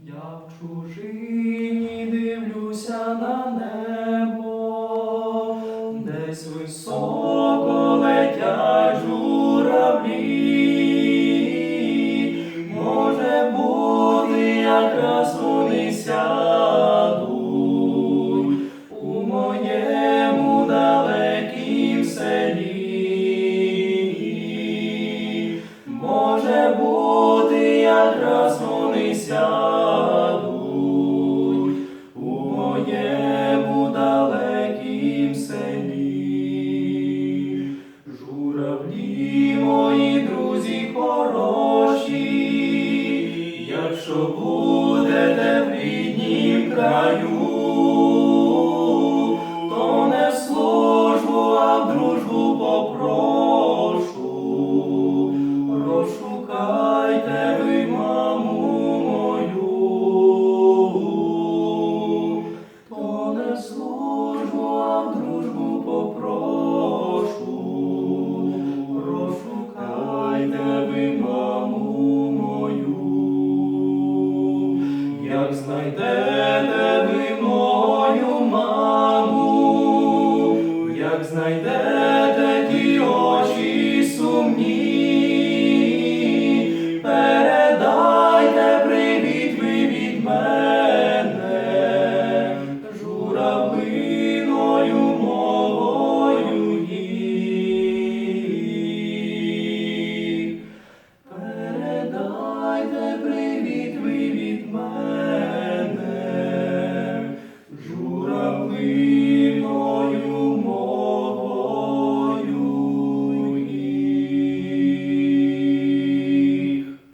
Я в чужині дивлюся на небо, десь високо летять журавлі. Може бути, якраз селі. Журавлі, мої друзі хороші, якщо будете в ріднім краю, як знайдете ви мою маму, як знайдете.